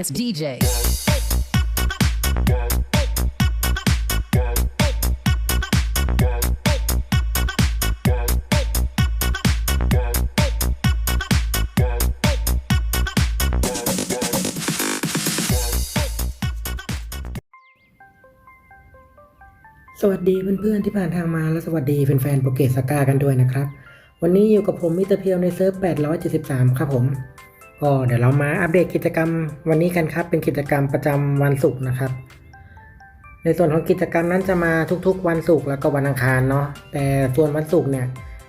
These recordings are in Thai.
It's DJ. สวัสดีเพื่อนๆที่ผ่านทางมาและสวัสดีแฟนๆโปรเกตสกากันด้วยนะครับ วันนี้อยู่กับผมมิเตอร์เพียวในเซิร์ฟ 873 ครับผม ก็เดี๋ยวเรามาอัปเดตกิจกรรมวันนี้กันครับ เป็นกิจกรรมประจำวันศุกร์นะครับ ในส่วนของกิจกรรมนั้นจะมาทุกๆ วันศุกร์แล้วก็วันอังคารเนาะแต่ส่วนวันศุกร์เนี่ย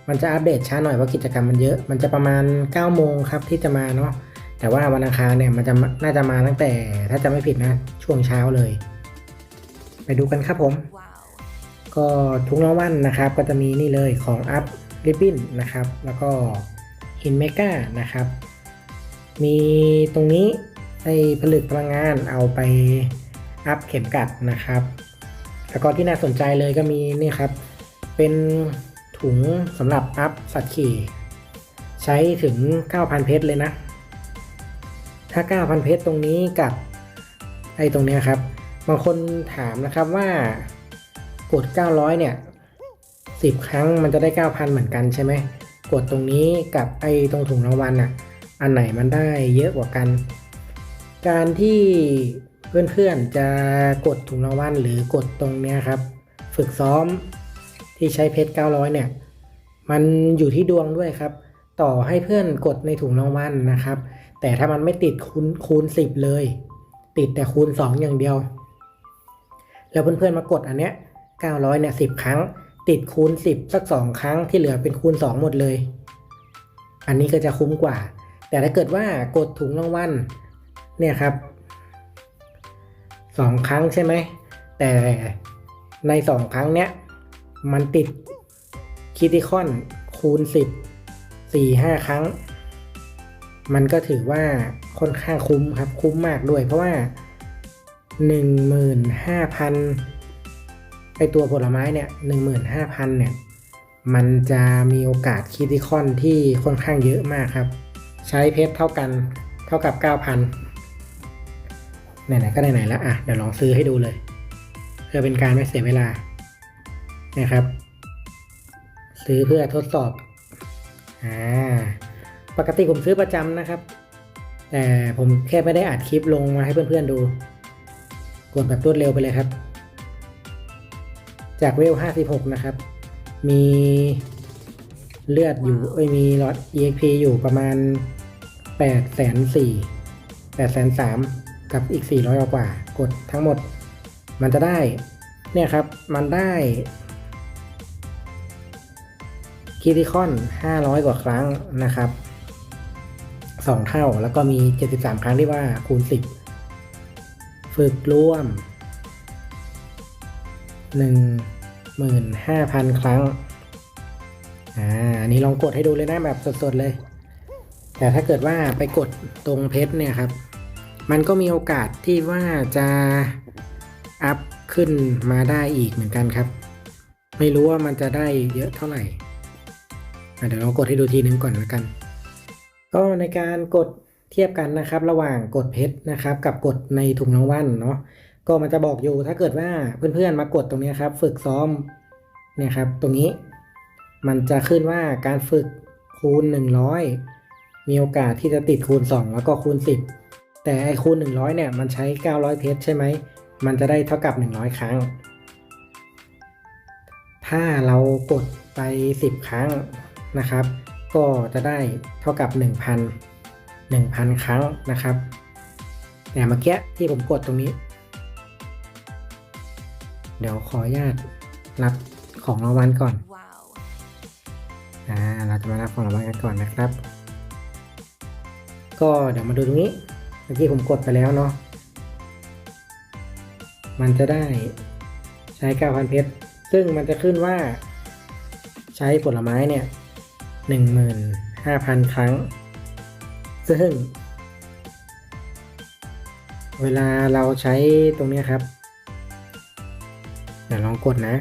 มันจะอัปเดตช้าหน่อยเพราะกิจกรรมมันเยอะ มันจะประมาณ9โมงครับที่จะมาเนาะแต่ว่าวันอังคารเนี่ยมันจะน่าจะมาตั้งแต่ถ้าจะไม่ผิดนะช่วงเช้าเลย ไปดูกันครับผม ก็ทุกรางวัลนะครับ ก็จะมีนี่เลยของอัพริบบิ้นนะครับ แล้วก็หินเมกานะครับ มีตรงนี้ไอ้ผลึกพลังงานเอาไปอัพเข็มกัดนะครับ แล้วก็ที่น่าสนใจเลยก็มีนี่ครับ เป็นถุงสำหรับอัพสัตว์ขี่ ใช้ถึง 9,000 เพชรเลยนะ ถ้า 9,000 เพชรตรงนี้กับไอ้ตรงเนี้ยครับ บางคนถามนะครับว่ากด 900 เนี่ย 10 ครั้งมันจะได้ 9,000 เหมือนกันใช่ไหม กดตรงนี้กับไอ้ตรงถุงรางวัลน่ะ อันไหนมันได้เยอะกว่ากัน การที่เพื่อนๆจะกดถุงรางวัลหรือกดตรงเนี้ยครับ ฝึกซ้อมที่ใช้เพชร 900 เนี่ย มันอยู่ที่ดวงด้วยครับ ต่อให้เพื่อนกดในถุงรางวัลนะครับ แต่ถ้ามันไม่ติดคูณคูณ 10 เลย ติดแต่คูณ 2 อย่างเดียว แล้วเพื่อนๆมากดอันเนี้ย 900 เนี่ย 10 ครั้ง ติดคูณ 10 สัก 2 ครั้งที่เหลือเป็นคูณ 2 หมดเลย อันนี้ก็จะคุ้มกว่า แต่ถ้าเกิดว่ากดถุงรางวัลเนี่ยครับ2ครั้งใช่ไหม แต่ใน2ครั้งเนี้ยมันติดคิติคอนคูณ10 4 5ครั้ง มันก็ถือว่าค่อนข้างคุ้มครับ คุ้มมากด้วย เพราะว่า15,000ไอตัวผลไม้เนี่ยหนึ่งหมื่นห้าพันเนี่ย มันจะมีโอกาสคิติคอนที่ค่อนข้างเยอะมากครับ ใช้เพชรเท่ากันเท่ากับเก้าพันไหนๆก็ไหนๆแล้วอะเดี๋ยวลองซื้อให้ดูเลย เพื่อเป็นการไม่เสียเวลานะครับ ซื้อเพื่อทดสอบอ่าปกติผมซื้อประจำนะครับ แต่ผมแค่ไม่ได้อัดคลิปลงมาให้เพื่อนๆดู กดแบบรวดเร็วไปเลยครับ จากเวล 56 นะครับ มีเลือดอยู่เอ้ยมีหลอด EXP อยู่ประมาณ 8 4 0 0 0 8 3 0 0กับอีก400กว่ากดทั้งหมด มันจะได้ เนี่ยครับ มันได้คิติคอน500กว่าครั้งนะครับ2เท่าแล้วก็มี73ครั้งที่ว่าคูณ10ฝึกร่วม15,000ครั้งอ่าอันนี้ลองกดให้ดูเลยนะแบบสดๆเลย แต่ถ้าเกิดว่าไปกดตรงเพชรเนี่ยครับ มันก็มีโอกาสที่ว่าจะอัพขึ้นมาได้อีกเหมือนกันครับ ไม่รู้ว่ามันจะได้เยอะเท่าไหร่เดี๋ยวเรากดให้ดูทีนึงก่อนแล้วกัน ก็ในการกดเทียบกันนะครับ ระหว่างกดเพชรนะครับ กับกดในถุงรางวัลเนาะก็มันจะบอกอยู่ถ้าเกิดว่าเพื่อนๆมากดตรงนี้ครับ ฝึกซ้อมเนี่ยครับ ตรงนี้ มันจะขึ้นว่าการฝึกคูณ 100 มีโอกาสที่จะติดคูณ 2 แล้วก็คูณ 10 แต่ไอคูณ 100 เนี่ย มันใช้ 900เพชรใช่ไหม มันจะได้เท่ากับ 100 ครั้ง ถ้าเรากดไป 10 ครั้งนะครับ ก็จะได้เท่ากับ 1,000 1,000 ครั้งนะครับ แต่เมื่อกี้ที่ผมกดตรงนี้ เดี๋ยวขออนุญาตรับของรางวัลก่อน Wow. อ่า เราจะมารับของรางวัลกันก่อนนะครับ ก็เดี๋ยวมาดูตรงนี้ เมื่อกี้ผมกดไปแล้วเนาะ มันจะได้ใช้ 9,000 เพชร ซึ่งมันจะขึ้นว่า ใช้ผลไม้เนี่ย 15,000 ครั้ง ซึ่ง เวลาเราใช้ตรงนี้ครับ เดี๋ยวลองกดนะ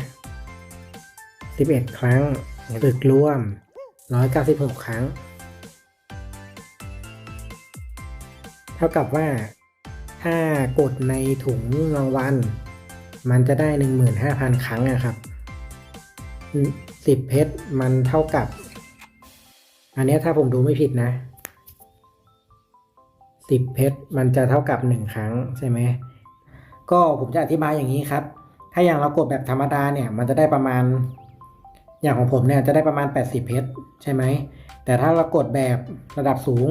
11 ครั้งฝึกร่วม 196 ครั้ง เท่ากับว่า ถ้ากดในถุงรางวัลมันจะได้ 15,000 ครั้งอะครับ 10 เพชรมันเท่ากับ อันนี้ถ้าผมดูไม่ผิดนะ 10 เพชรมันจะเท่ากับ 1 ครั้งใช่ไหม ก็ผมจะอธิบายอย่างนี้ครับ ถ้าอย่างเรากดแบบธรรมดาเนี่ยมันจะได้ประมาณ อย่างของผมเนี่ยจะได้ประมาณ 80 เพชรใช่ไหม แต่ถ้าเรากดแบบระดับสูง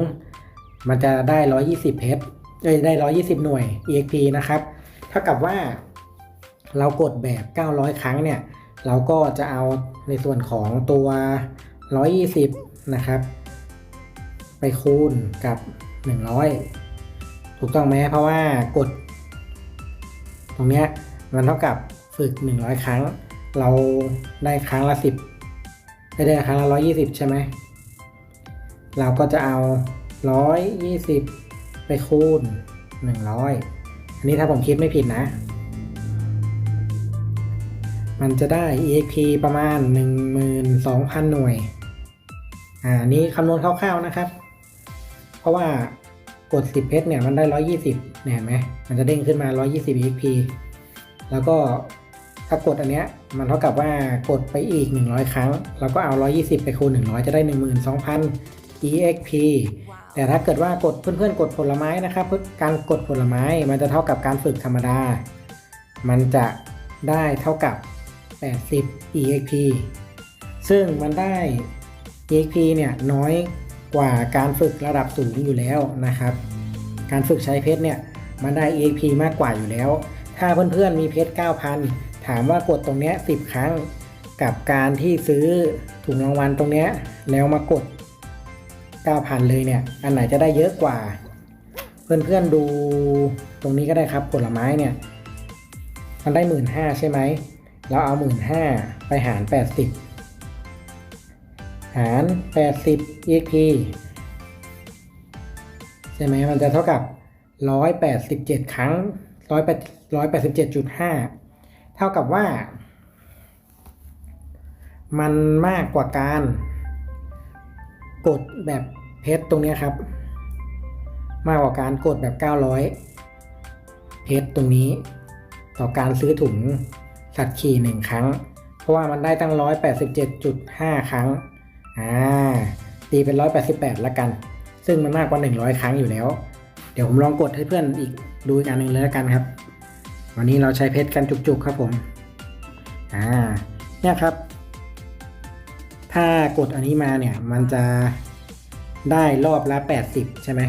มันจะได้ 120เพชรเอ้ยได้ 120 หน่วย EXP นะครับ เท่ากับว่าเรากดแบบ 900 ครั้งเนี่ย เราก็จะเอาในส่วนของตัว 120 นะครับ ไปคูณกับ 100 ถูกต้องไหมเพราะว่ากด ตรงเนี้ยมันเท่ากับฝึก 100 ครั้ง เราได้ครั้งละ 10 ได้ได้ครั้งละ 120 ใช่ไหม เราก็จะเอา 120ไปคูณ100อันนี้ถ้าผมคิดไม่ผิดนะ มันจะได้ EXP ประมาณ 12,000 หน่วย อ่า นี้คำนวณคร่าวๆนะครับ เพราะว่ากด 10 เพชรเนี่ยมันได้ 120เนี่ยเห็นไหมมันจะเด้งขึ้นมา 120 EXP แล้วก็ถ้ากดอันเนี้ยมันเท่ากับว่ากดไปอีก 100 ครั้ง แล้วก็เอา 120 ไปคูณ 100 จะได้ 12,000 EXP แต่ถ้าเกิดว่ากดเพื่อนๆ กดผลไม้นะครับการกดผลไม้มันจะเท่ากับการฝึกธรรมดา มันจะได้เท่ากับ 80 EXP ซึ่งมันได้ EXP เนี่ยน้อยกว่าการฝึกระดับสูงอยู่แล้วนะครับ การฝึกใช้เพชรเนี่ยมันได้ EXP มากกว่าอยู่แล้ว ถ้าเพื่อนๆมีเพชร 9,000 ถามว่ากดตรงเนี้ย10 ครั้ง กับการที่ซื้อถุงรางวัลตรงเนี้ยแล้วมากด 9,000 เลยเนี่ย อันไหนจะได้เยอะกว่า เพื่อนๆดูตรงนี้ก็ได้ครับผลไม้เนี่ย มันได้15,000ใช่ไหม เราเอา15,000ไปหาร 80 หาร 80 EXP ใช่ไหมมันจะเท่ากับ 187 ครั้ง 187.5 เท่ากับว่า มันมากกว่าการ กดแบบเพชรตรงนี้ครับ มากกว่าการกดแบบ 900 เพชรตรงนี้ ต่อการซื้อถุงสัตว์ขี่หนึ่งครั้ง เพราะว่ามันได้ตั้ง 187.5 ครั้งอ่าตีเป็น 188 ละกัน ซึ่งมันมากกว่า 100 ครั้งอยู่แล้ว เดี๋ยวผมลองกดให้เพื่อนอีกดูอีกอันหนึ่งเลยละกันครับ วันนี้เราใช้เพชรกันจุกๆครับผมอ่าเนี่ยครับ ถ้ากดอันนี้มาเนี่ย มันจะได้รอบละ 80 ใช่ไหม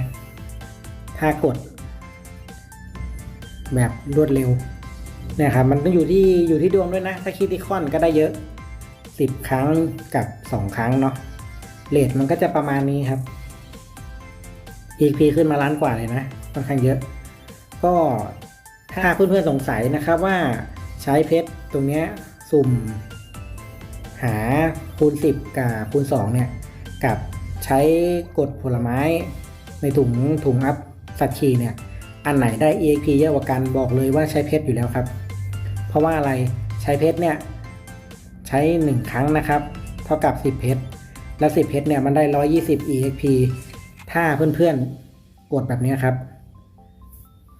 ถ้ากด แบบรวดเร็วเนี่ยครับ มันต้องอยู่ที่อยู่ที่ดวงด้วยนะ ถ้าคิดที่คอนก็ได้เยอะ 10 ครั้งกับ 2 ครั้งเนาะเลทมันก็จะประมาณนี้ครับ EP ขึ้นมาล้านกว่าเลยนะค่อนข้างเยอะ ก็ถ้าเพื่อนๆสงสัยนะครับว่าใช้เพชรตรงเนี้ยสุ่ม หาคูณ 10 กับคูณ2เนี่ยกับใช้กดผลไม้ในถุงถุงอัพสัตขีเนี่ยอันไหนได้ EXP เยอะกว่ากันบอกเลยว่าใช้เพชรอยู่แล้วครับ เพราะว่าอะไรใช้เพชรเนี่ยใช้ 1 ครั้งนะครับเท่ากับ 10 เพชรและ 10 เพชรเนี่ยมันได้ 120 EXP ถ้าเพื่อนๆกดแบบนี้ครับ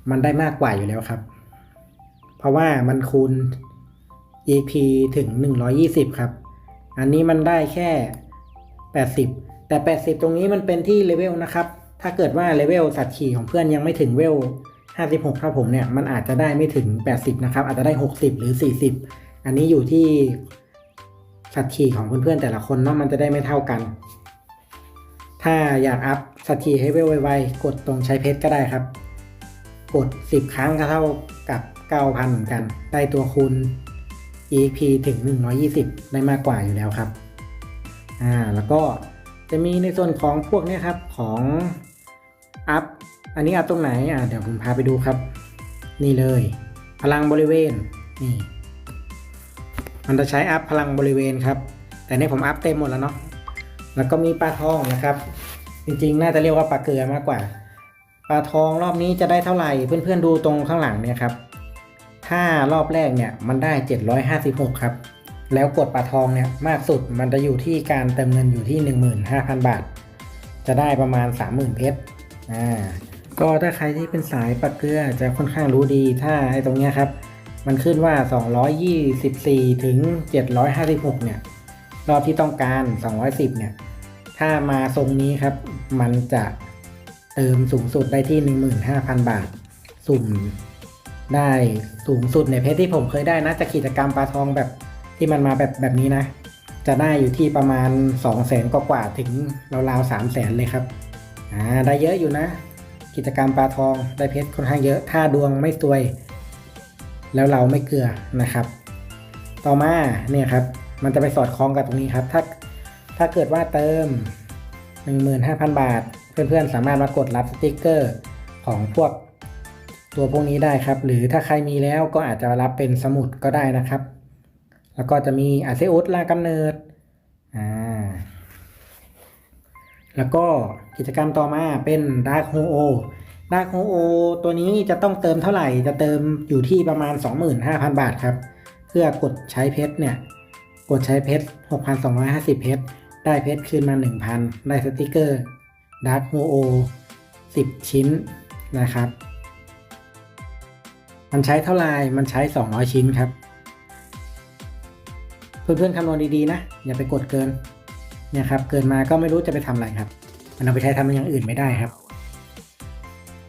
มันได้มากกว่าอยู่แล้วครับ เพราะว่ามันคูณ EP ถึง 120 ครับ อันนี้มันได้แค่ 80 แต่ 80 ตรงนี้มันเป็นที่เลเวลนะครับ ถ้าเกิดว่าเลเวลสัตว์ขี่ของเพื่อนยังไม่ถึงเวล 56เท่าผมเนี่ย มันอาจจะได้ไม่ถึง 80 นะครับ อาจจะได้ 60 หรือ 40 อันนี้อยู่ที่สัตว์ขี่ของเพื่อนๆแต่ละคนเนาะมันจะได้ไม่เท่ากัน ถ้าอยากอัพสัตว์ขี่ให้เวลไวๆ กดตรงใช้เพชรก็ได้ครับ กด 10 ครั้งก็เท่ากับ 9,000 เหมือนกัน ได้ตัวคูณ EP ถึง 120 ได้มากกว่าอยู่แล้วครับ อ่า แล้วก็จะมีในส่วนของพวกเนี้ยครับของอัพ อันนี้อัพตรงไหน อ่า เดี๋ยวผมพาไปดูครับ นี่เลย พลังบริเวณ นี่ มันจะใช้อัพพลังบริเวณครับ แต่เนี่ยผมอัพเต็มหมดแล้วเนาะ แล้วก็มีปลาทองนะครับ จริงๆ น่าจะเรียกว่าปลาเกลือมากกว่า ปลาทองรอบนี้จะได้เท่าไหร่ เพื่อนๆดูตรงข้างหลังเนี่ยครับ ถ้ารอบแรกเนี่ยมันได้ 756 ครับ แล้วกดปลาทองเนี่ยมากสุดมันจะอยู่ที่การเติมเงินอยู่ที่ 15,000 บาท จะได้ประมาณ 30,000 เพชรอ่าก็ถ้าใครที่เป็นสายปักเกลือจะค่อนข้างรู้ดีถ้าไอ้ตรงเนี้ยครับ มันขึ้นว่า 224 ถึง 756 เนี่ย รอบที่ต้องการ 210 เนี่ย ถ้ามาทรงนี้ครับ มันจะเติมสูงสุดได้ที่ 15,000 บาท สุ่ม ได้สูงสุดในเพจที่ผมเคยได้นะจากกิจกรรมปลาทองแบบที่มันมาแบบแบบนี้นะ จะได้อยู่ที่ประมาณ2 0 0 0 0 0กว่าถึงราวๆ3 0 0 0 0 0เลยครับอ่าได้เยอะอยู่นะ กิจกรรมปลาทองได้เพชรค่อนข้างเยอะ ถ้าดวงไม่ซวย แล้วเราไม่เกลือนะครับ ต่อมาเนี่ยครับ มันจะไปสอดคล้องกับตรงนี้ครับ ถ้าถ้าเกิดว่าเติม 15,000 บาท เพื่อนๆสามารถมากดรับสติกเกอร์ของพวก ตัวพวกนี้ได้ครับ หรือถ้าใครมีแล้วก็อาจจะรับเป็นสมุดก็ได้นะครับ แล้วก็จะมีอาเซอุสลากำเนิดอ่าแล้วก็กิจกรรมต่อมาเป็น Dark h o o Dark h o o ตัวนี้จะต้องเติมเท่าไหร่จะเติมอยู่ที่ประมาณ 25,000 บาทครับ เพื่อกดใช้เพชรเนี่ย กดใช้เพชร 6,250 เพชร ได้เพชรคืนมา 1,000 ได้สติกเกอร์ Dark h o o 10 ชิ้นนะครับ มันใช้เท่าไรมันใช้ 200 ชิ้นครับ เพื่อนๆคำนวณดีๆนะ อย่าไปกดเกินเนี่ยครับ เกินมาก็ไม่รู้จะไปทำอะไรครับ มันเอาไปใช้ทำอย่างอื่นไม่ได้ครับ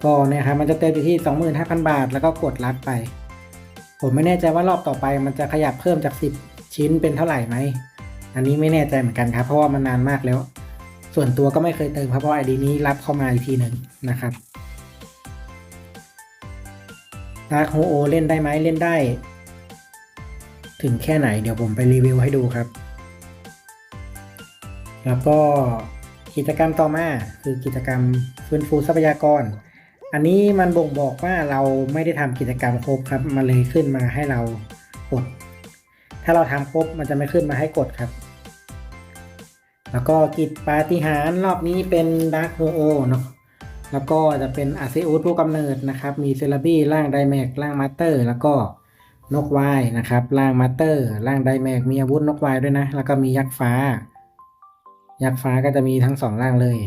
ก็เนี่ยครับ มันจะเต็มอยู่ที่ 25,000 บาท แล้วก็กดรับไป ผมไม่แน่ใจว่ารอบต่อไป มันจะขยับเพิ่มจาก 10 ชิ้นเป็นเท่าไหร่ไหม อันนี้ไม่แน่ใจเหมือนกันครับ เพราะว่ามันนานมากแล้ว ส่วนตัวก็ไม่เคยเติมครับเพราะไอดีนี้รับเข้ามาอีกทีหนึ่งนะครับ ดาร์คโฮโอเล่นได้ไหมเล่นได้ ถึงแค่ไหนเดี๋ยวผมไปรีวิวให้ดูครับ แล้วก็กิจกรรมต่อมาคือกิจกรรมฟื้นฟูทรัพยากร อันนี้มันบ่งบอกว่าเราไม่ได้ทำกิจกรรมครบครับมันเลยขึ้นมาให้เรากด ถ้าเราทำครบมันจะไม่ขึ้นมาให้กดครับ แล้วก็กิจปาฏิหาริย์รอบนี้เป็นดาร์คโฮโอเนาะ แล้วก็จะเป็นอาเซอุสผู้กำเนิดนะครับ มีเซราบี้ร่างไดแมกร่างมาสเตอร์ แล้วก็นกวายนะครับร่างมาสเตอร์ร่างไดแมกมีอาวุธนกวายด้วยนะ แล้วก็มียักษ์ฟ้า ยักษ์ฟ้าก็จะมีทั้งสองร่างเลย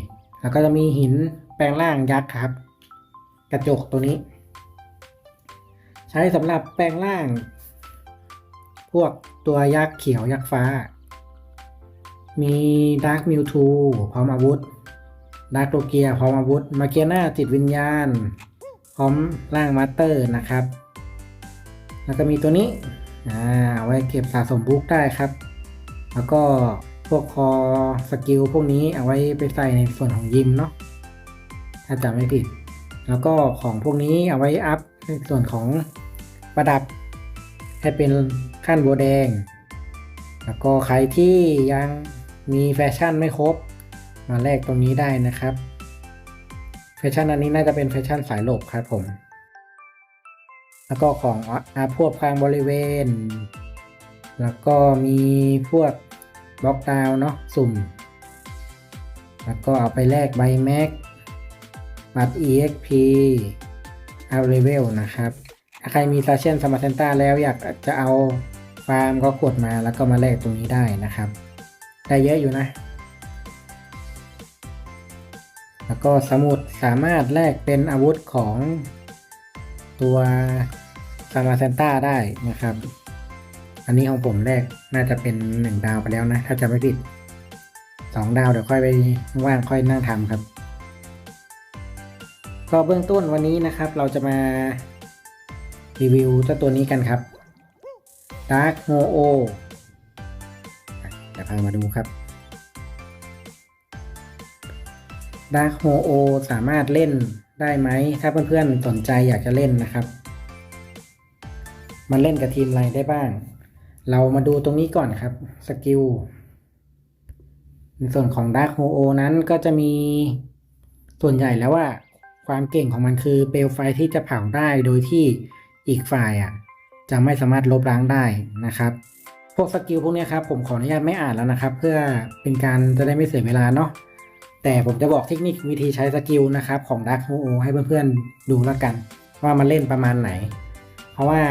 แล้วก็จะมีหินแปลงร่างยักษ์ครับ กระจกตัวนี้ ใช้สำหรับแปลงร่าง พวกตัวยักษ์เขียวยักษ์ฟ้า มีดาร์ m มิวทูพร้อมอาวุธ ดาร์ t โ g เกียพร้อมอาวุธ มาเกียนาจิตวิญญาณ พร้อมร่างมาสเตอร์นะครับ แล้วก็มีตัวนี้อ่าเอาไว้เก็บสะสมบุ๊กได้ครับ แล้วก็พวกคอสกิลพวกนี้เอาไว้ไปใส่ในส่วนของยิมเนาะถ้าจำไม่ผิด แล้วก็ของพวกนี้เอาไว้อัพในส่วนของประดับ ให้เป็นขั้นบัวแดง แล้วก็ใครที่ยังมีแฟชั่นไม่ครบ มาแลกตรงนี้ได้นะครับแฟชั่นอันนี้น่าจะเป็นแฟชั่นสายหลบครับผม แล้วก็ของอาพวกพางบริเวณ แล้วก็มีพวกบล็อกดาวเนาะสุ่ม แล้วก็เอาไปแลกใบแม็กบัตร EXP เอาเลเวลนะครับถ้าใครมีซาเชนสมาร์เซนต้าแล้วอยากจะเอาฟาร์มก็กดมาแล้วก็มาแลกตรงนี้ได้นะครับ ได้เยอะอยู่นะ แล้วก็สมุดสามารถแลกเป็นอาวุธของตัวซามาเซนต้าได้นะครับ อันนี้ของผมแรกน่าจะเป็น1ดาวไปแล้วนะ ถ้าจะไม่ผิด2ดาวเดี๋ยวค่อยไปว่างค่อยนั่งทำครับ ก็เบื้องต้นวันนี้นะครับ เราจะมารีวิวเจ้าตัวนี้กันครับ Dark h o o เดี๋ยวพามาดูครับ Dark h o o สามารถเล่นได้ไหม ถ้าเพื่อนๆสนใจอยากจะเล่นนะครับ มันเล่นกับทีมอะไรได้บ้าง เรามาดูตรงนี้ก่อนครับ สกิล ในส่วนของ Dark h o o นั้นก็จะมีส่วนใหญ่แล้วว่า ความเก่งของมันคือเปลวไฟที่จะเผาได้โดยที่อีกฝ่ายอะ จะไม่สามารถลบล้างได้นะครับพวกสกิลพวกนี้ครับผมขออนุญาตไม่อ่านแล้วนะครับ เพื่อเป็นการจะได้ไม่เสียเวลาเนาะ แต่ผมจะบอกเทคนิควิธีใช้สกิลนะครับของ Dark h o o ให้เพื่อนๆดูแล้วกัน ว่ามันเล่นประมาณไหน เพราะว่า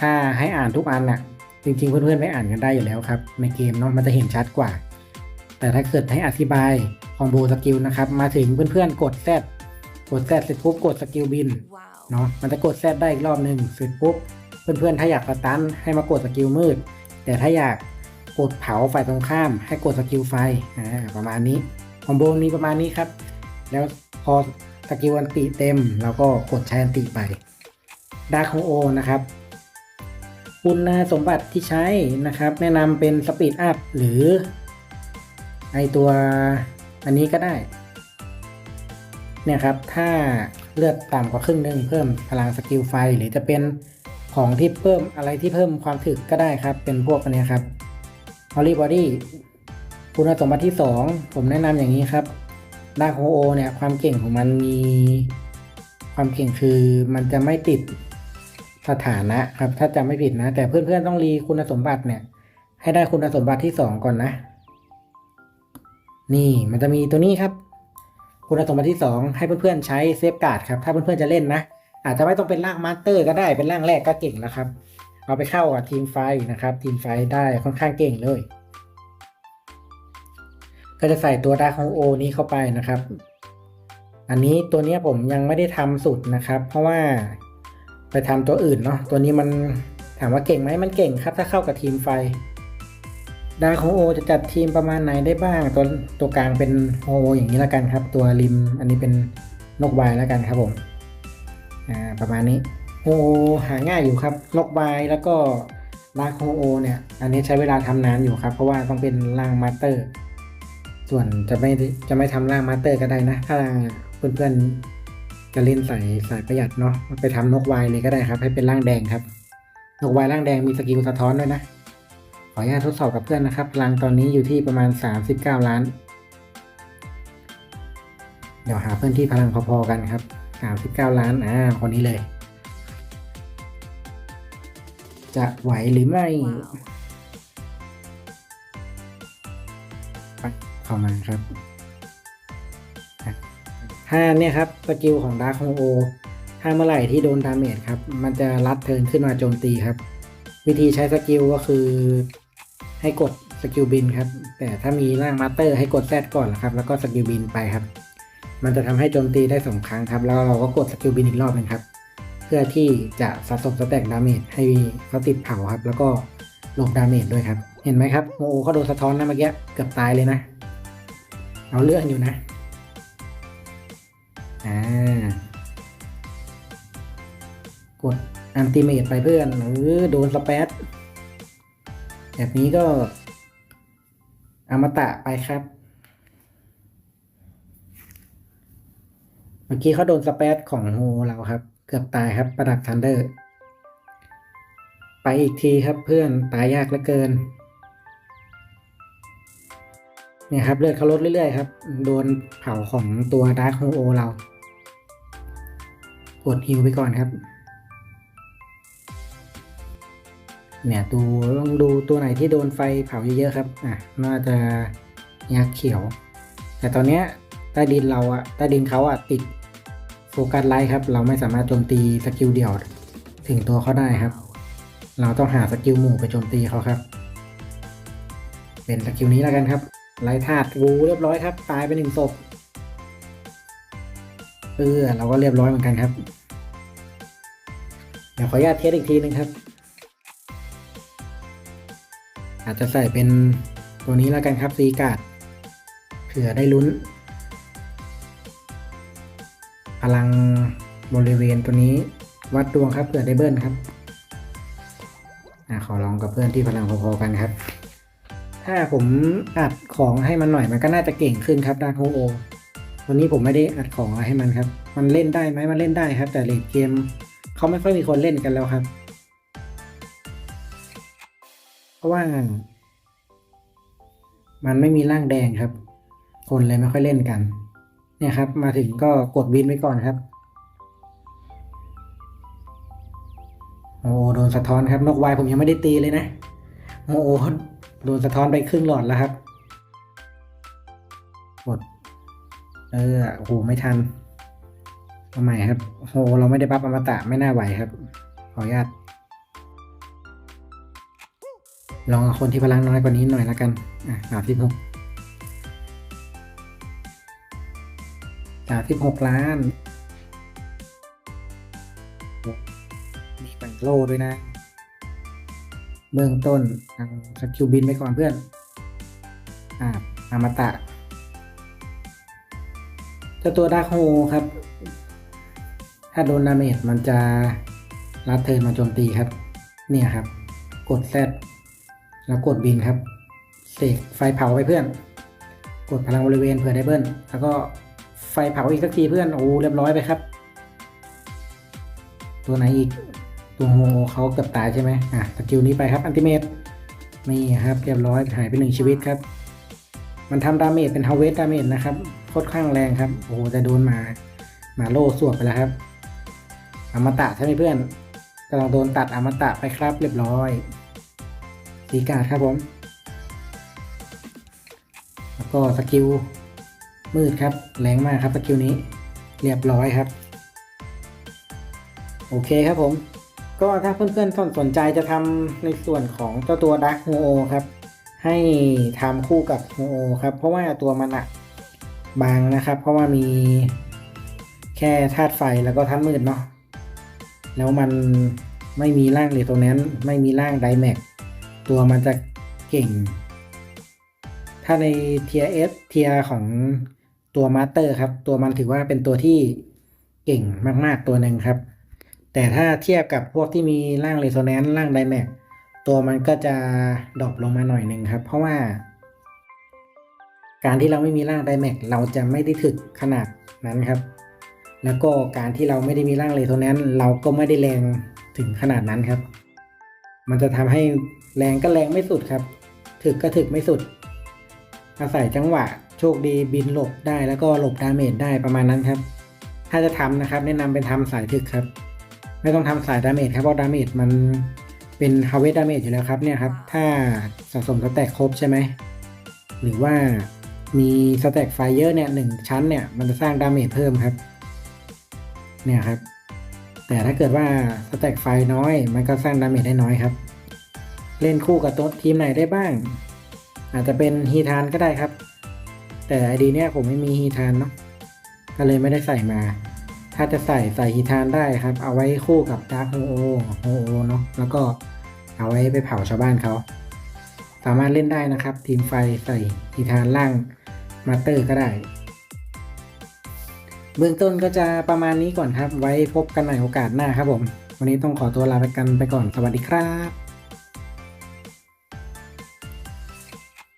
ถ้าให้อ่านทุกอันน่ะจริงๆเพื่อนๆไม่อ่านกันได้อยู่แล้วครับ ในเกมเนาะมันจะเห็นชัดกว่า แต่ถ้าเกิดให้อธิบายคอมโบสกิลนะครับมาถึงเพื่อนๆกดแซดกดแซดเสร็จปุ๊บกดสกิลบิน Wow. เนาะมันจะกดแซดได้อีกรอบหนึ่งเสร็จปุ๊บเพื่อนๆถ้าอยากสตันให้มากดสกิลมืด แต่ถ้าอยากกดเผาฝ่ายตรงข้าม ให้กดสกิลไฟอ่าประมาณนี้ คอมโบนมีประมาณนี้ครับ แล้วพอสกิลอันติเต็มเราก็กดใช้อันติไปดาร์คโอนะครับคุณสมบัติที่ใช้นะครับ แนะนำเป็นสปีดอัพหรือไอตัวอันนี้ก็ได้ เนี่ยครับ ถ้าเลือดต่ำกว่าครึ่งหนึ่งเพิ่มพลังสกิลไฟ หรือจะเป็นของที่เพิ่มอะไรที่เพิ่มความถึกก็ได้ครับ เป็นพวกอันนี้ครับ Holy Body คุณสมบัติที่ 2 ผมแนะนำอย่างนี้ครับดาโฮโอเนี่ยความเก่งของมันมี ความเก่งคือมันจะไม่ติดสถานะครับ ถ้าจำไม่ผิดนะ แต่เพื่อนๆต้องรีคุณสมบัติเนี่ย ให้ได้คุณสมบัติที่ 2 ก่อนนะ นี่มันจะมีตัวนี้ครับ คุณสมบัติที่ 2 ให้เพื่อนๆใช้เซฟการ์ดครับ ถ้าเพื่อนๆจะเล่นนะ อาจจะไม่ต้องเป็นร่างมาสเตอร์ก็ได้เป็นร่างแรกก็เก่งแล้วครับ เอาไปเข้ากับทีมไฟนะครับ ทีมไฟได้ค่อนข้างเก่งเลย ก็จะใส่ตัวดาร์คโอนี้เข้าไปนะครับ อันนี้ตัวนี้ผมยังไม่ได้ทำสุดนะครับ เพราะว่าไปทำตัวอื่นเนาะตัวนี้มันถามว่าเก่งไหมมันเก่งครับ ถ้าเข้ากับทีมไฟดาร์คโอจะจัดทีมประมาณไหนได้บ้าง ตัวตัวกลางเป็นโออย่างนี้แล้วกันครับ ตัวริมอันนี้เป็นนกวายแล้วกันครับผมอ่าประมาณนี้โอหาง่ายอยู่ครับนกวายแล้วก็ดาร์คโอเนี่ย อันนี้ใช้เวลาทำนานอยู่ครับ เพราะว่าต้องเป็นร่างมาสเตอร์ ส่วนจะไม่จะไม่ทำร่างมาสเตอร์ก็ได้นะ ถ้าเพื่อนๆจะเล่นสายสายประหยัดเนาะไปทำนกวายเลยก็ได้ครับ ให้เป็นร่างแดงครับ นกวายร่างแดงมีสกิลสะท้อนด้วยนะ ขออนุญาตทดสอบกับเพื่อนนะครับพลังตอนนี้อยู่ที่ประมาณ 39 ล้าน เดี๋ยวหาเพื่อนที่พลังพอๆกันครับ39ล้านอ่าคนนี้เลย จะไหวหรือไม่ Wow. เข้ามาครับถ้าเนี่ยครับสกิลของดาร์คโฮโอถ้าเมื่อไหร่ที่โดนดาเมจครับ มันจะรัดเทินขึ้นมาโจมตีครับ วิธีใช้สกิลก็คือให้กดสกิลบินครับ แต่ถ้ามีร่างมาสเตอร์ให้กดแซดก่อนนะครับ แล้วก็สกิลบินไปครับ มันจะทำให้โจมตีได้สองครั้งครับ แล้วเราก็กดสกิลบินอีกรอบหนึงครับ เพื่อที่จะสะสมสแต็กดาเมจให้เขาติดเผาครับ แล้วก็หลบดาเมจด้วยครับ เห็นไหมครับโมโอเขาโดนสะท้อนนะเมื่อกี้เกือบตายเลยนะ เอาเรื่องอยู่นะ อ่า กดอันติเมตไปเพื่อนหรือโดนสเปซแบบนี้ก็อมตะไปครับ เมื่อกี้เขาโดนสเปซของโฮเราครับ เกือบตายครับ ประดับทันเดอร์ ไปอีกทีครับเพื่อนตายยากเหลือเกิน เนี่ยครับเลือดเขาลดเรื่อยๆครับ โดนเผาของตัวดาร์คโฮโอเรากดฮิวไปก่อนครับ เนี่ยดูลองดูตัวไหนที่โดนไฟเผาเยอะๆครับ อะน่าจะยักษ์เขียว แต่ตอนเนี้ยใต้ดินเราอะใต้ดินเขาอะติดโฟกัสไลท์ครับ เราไม่สามารถโจมตีสกิลเดี่ยวถึงตัวเขาได้ครับ เราต้องหาสกิลหมู่ไปโจมตีเขาครับ เป็นสกิลนี้แล้วกันครับ ไล่ธาตุวูเรียบร้อยครับ ตายไปหนึ่งศพเออเราก็เรียบร้อยเหมือนกันครับเดี๋ยวขออนุญาตเทสอีกทีนึงครับ อาจจะใส่เป็นตัวนี้แล้วกันครับซีการ์ดเผื่อได้ลุ้น พลังบริเวณตัวนี้วัดดวงครับเผื่อได้เบิ้ลครับอขอลองกับเพื่อนที่พลังพอๆกันครับ ถ้าผมอัดของให้มันหน่อยมันก็น่าจะเก่งขึ้นครับดาร์โฮโอวันนี้ผมไม่ได้อัดของอะไรให้มันครับ มันเล่นได้ไหมมันเล่นได้ครับ แต่เลดเกมเขาไม่ค่อยมีคนเล่นกันแล้วครับ เพราะว่า มันไม่มีร่างแดงครับ คนเลยไม่ค่อยเล่นกัน เนี่ยครับ มาถึงก็กดวินไว้ก่อนครับโอ้โดนสะท้อนครับ นกวายผมยังไม่ได้ตีเลยนะโอ้โโดนสะท้อนไปครึ่งหลอดแล้วครับกดเออโอ้หไม่ทันเอาใหม่ครับโหเราไม่ได้บัฟอมตะไม่น่าไหวครับ ขออนุญาตลองเอาคนที่พลังน้อยกว่านี้หน่อยแล้วกัน อะสามสิบหกสามสิบหกล้าน มีแบ่งโล่ด้วยนะ เบื้องต้นเอาสกิลบินไปก่อนเพื่อน อ่าอมตะเจ้าตัวดาร์คโฮครับ ถ้าโดนดาเมจมันจะรัดเทินมาโจมตีครับ เนี่ยครับ กดแซดแล้วกดบินครับเสกไฟเผาไปเพื่อน กดพลังบริเวณเผื่อได้เบิ้ลแล้วก็ไฟเผาอีกสักทีเพื่อน โอ้เรียบร้อยไปครับ ตัวไหนอีก ตัวโฮเขาเกือบตายใช่ไหมอะสกิลนี้ไปครับอันติเมตนี่ครับเรียบร้อยหายไปหนึ่งชีวิตครับ มันทำดาเมจเป็นฮาวเวสดาเมจนะครับโคตรข้างแรงครับโอ้โหจะโดนหมาหมาโล่สวบไปแล้วครับอมตะใช่ไหมเพื่อนกำลังโดนตัดอมตะไปครับเรียบร้อยสีกาดครับผม แล้วก็สกิลมืดครับแรงมากครับสกิลนี้เรียบร้อยครับ โอเคครับผม ก็ถ้าเพื่อนๆสนใจจะทำในส่วนของเจ้าตัวดักโฮโอครับ ให้ทำคู่กับโฮโอครับ เพราะว่าตัวมันอะบางนะครับ เพราะว่ามีแค่ธาตุไฟแล้วก็ธาตุมืดเนาะแล้วมันไม่มีร่างเลโทแนนไม่มีร่างไดแม็กตัวมันจะเก่ง ถ้าในเทียเอสเทียของตัวมาสเตอร์ครับ ตัวมันถือว่าเป็นตัวที่เก่งมาก ๆ ตัวหนึ่งครับ แต่ถ้าเทียบกับพวกที่มีร่างเรโซแนนซ์ร่างไดแม็กตัวมันก็จะดรอปลงมาหน่อยหนึ่งครับ เพราะว่า การที่เราไม่มีร่างไดแม็กเราจะไม่ได้ถึกขนาดนั้นครับ แล้วก็การที่เราไม่ได้มีร่างเรโซแนนซ์เราก็ไม่ได้แรงถึงขนาดนั้นครับ มันจะทำให้แรงก็แรงไม่สุดครับ ถึกก็ถึกไม่สุด อาศัยจังหวะโชคดีบินหลบได้แล้วก็หลบดาเมจได้ประมาณนั้นครับ ถ้าจะทำนะครับ แนะนำเป็นทำสายถึกครับ ไม่ต้องทำสายดาเมจครับเพราะดาเมจมันเป็นฮาวเว t ดาเมจอยู่แล้วครับเนี่ยครับ ถ้าสะสมสแต็กครบใช่ไหม หรือว่ามีสแต็กไฟเยอะเนี่ยหนึ่งชั้นเนี่ย มันจะสร้างดาเมจเพิ่มครับ เนี่ยครับ แต่ถ้าเกิดว่าสแต็กไฟน้อย มันก็สร้างดาเมจได้น้อยครับ เล่นคู่กับตัวทีมไหนได้บ้าง อาจจะเป็นฮีทานก็ได้ครับ แต่ไอดีเนี่ยผมไม่มีฮีทานเนาะก็เลยไม่ได้ใส่มา ถ้าจะใส่ใส่ฮีทานได้ครับ เอาไว้คู่กับดาร์คโฮโอโฮโอเนาะแล้วก็เอาไว้ไปเผาชาวบ้านเขาสามารถเล่นได้นะครับ ทีมไฟใส่ฮีทานล่างมาสเตอร์ก็ได้ เบื้องต้นก็จะประมาณนี้ก่อนครับ ไว้พบกันใหม่โอกาสหน้าครับผม วันนี้ต้องขอตัวลาไปกันไปก่อนสวัสดีครับ